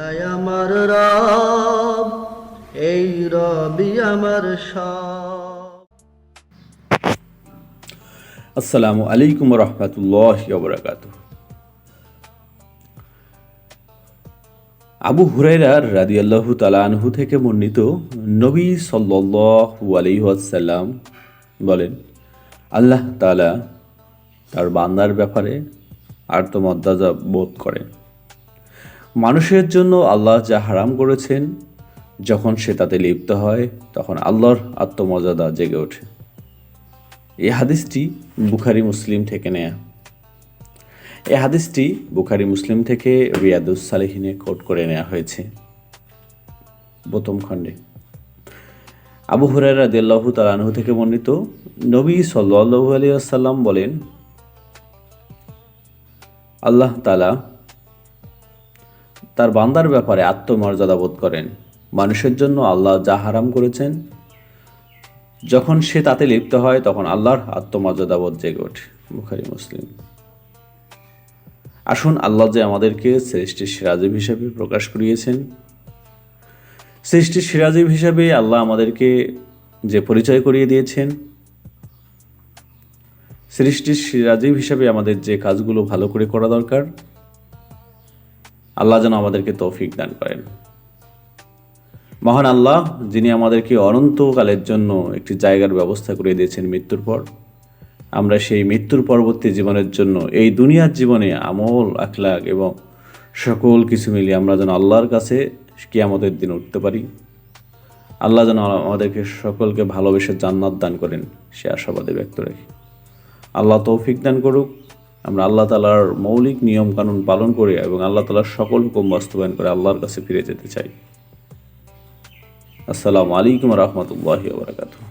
এলাই আমার রব, এই রবি আমার সব। আসসালামু আলাইকুম রহমতুল্লাহ আবু হুরাইরা রাদি আল্লাহ তালানহু থেকে বর্ণিত নবী সাল্লু আলহিহাসাল্লাম বলেন, আল্লাহ তালা তার বান্দার ব্যাপারে আর্তমদ্দাজা বোধ করেন। মানুষের জন্য আল্লাহ যা হারাম করেছেন, যখন সে তাতে লিপ্ত হয়, তখন আল্লাহর আত্মমর্যাদা জেগে ওঠে। এই হাদিসটি বুখারি মুসলিম থেকে নেয়া। এই হাদিসটি বুখারি মুসলিম থেকে রিয়াদুস সালেহিনে কোট করে নেওয়া হয়েছে। প্রথম খণ্ডে। আবু হুরাই রাদিয়াল্লাহু তালানহু থেকে বর্ণিত নবী সাল্লাল্লাহু আলাইহি আসাল্লাম বলেন, আল্লাহ তালা তার বান্দার ব্যাপারে আত্মমর্যাদা বোধ করেন। মানুষের জন্য আল্লাহ যা হারাম করেছেন, যখন সে তাতে লিপ্ত হয়, তখন আল্লাহর আত্মমর্যাদাবোধ জেগে ওঠে। বুখারি, মুসলিম। আসুন আল্লাহ যে আমাদেরকে সৃষ্টির সিরাজিব হিসাবে প্রকাশ করিয়েছেন। সৃষ্টির সিরাজিব হিসাবে আল্লাহ আমাদেরকে যে পরিচয় করিয়ে দিয়েছেন, সৃষ্টির সিরাজিব হিসাবে আমাদের যে কাজগুলো ভালো করে করা দরকার আল্লাহ যেন আমাদেরকে তৌফিক দান করেন। মহান আল্লাহ, যিনি আমাদেরকে অনন্তকালের জন্য একটি জায়গার ব্যবস্থা করে দিয়েছেন মৃত্যুর পর, আমরা সেই মৃত্যুর পরবর্তী জীবনের জন্য, এই দুনিয়ার জীবনে আমল আখলাক এবং সকল কিছু মিলিয়ে আমরা যেন আল্লাহর কাছে কিয়ামতের দিন উঠতে পারি। আল্লাহ যেন আমাদেরকে সকলকে ভালোবেসে জান্নাত দান করেন, সে আশাবাদে ব্যক্ত রাখি। আল্লাহ তৌফিক দান করুক। আমরা আল্লাহ তালার মৌলিক নিয়ম কানুন পালন করে এবং আল্লাহ তালার সকল হুকুম বাস্তবায়ন করে আল্লাহর কাছে ফিরে যেতে চাই। আসসালামু আলাইকুম রহমতুল্লাহি বারকাতুহ।